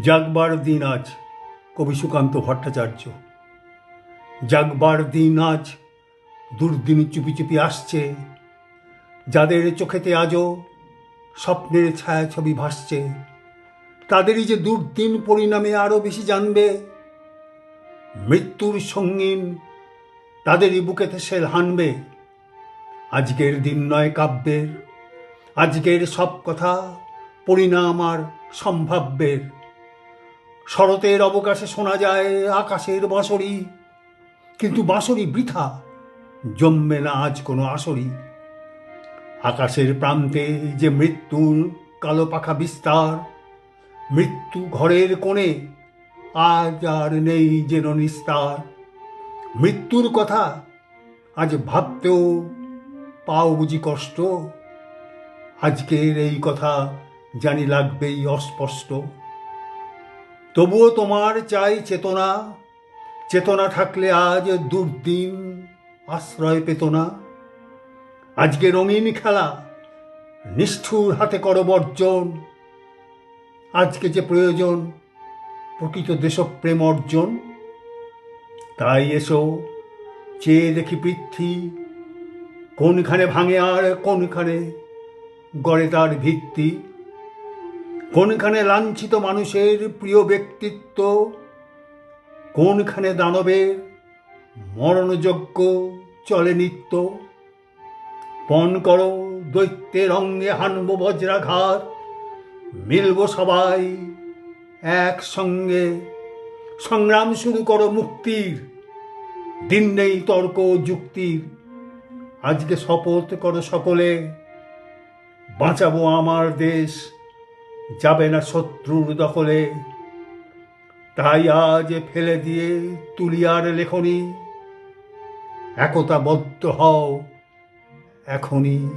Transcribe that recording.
জাগবার দিন আজ, কবি সুকান্ত ভট্টাচার্য। জাগবার দিন আজ, দুর্দিন চুপি চুপি আসছে। যাদের চোখেতে আজও স্বপ্নের ছায়াছবি ভাসছে, তাদেরই যে দুর্দিন পরিণামে আরও বেশি জানবে। মৃত্যুর সঙ্গীন তাদেরই বুকেতে সে হানবে। আজকের দিন নয় কাব্যের, আজকের সব কথা পরিণাম আর সম্ভাব্যের। শরতের অবকাশে শোনা যায় আকাশের বাঁশরি। কিন্তু বাঁশরি বৃথা জমবে না আজ কোনো আসরি। আকাশের প্রান্তে যে মৃত্যুর কালো পাখা বিস্তার, মৃত্যু ঘরের কোণে আজ আর নেই যেন নিস্তার। মৃত্যুর কথা আজ ভাবতেও পাও বুঝি কষ্ট। আজকের এই কথা জানি লাগবেই অস্পষ্ট। তবুও তোমার চাই চেতনা। চেতনা থাকলে আজ দুর্দিন আশ্রয় পেত না। আজকে রঙিন খেলা, নিষ্ঠুর হাতে করো বর্জন। আজকে যে প্রয়োজন, প্রকৃত দেশপ্রেম অর্জন। তাই এসো, চেয়ে দেখি পৃথ্বী, কোনখানে ভাঙে আর কোনখানে গড়ে তার ভিত্তি। কোনখানে লাঞ্ছিত মানুষের প্রিয় ব্যক্তিত্ব? কোনখানে দানবের মরণযোগ্য চলে নিত্য? পণ করো, দৈত্যের অঙ্গে হানব বজ্রাঘাত, মিলব সবাই একসঙ্গে। সংগ্রাম শুরু করো মুক্তির, দিন নেই তর্ক যুক্তির। আজকে শপথ করো সকলে, বাঁচাবো আমার দেশ যাবে না শত্রুর দখলে। তাই আজ ফেলে দিয়ে তুলিয়ার লেখনি। একতাবদ্ধ হও এখনই।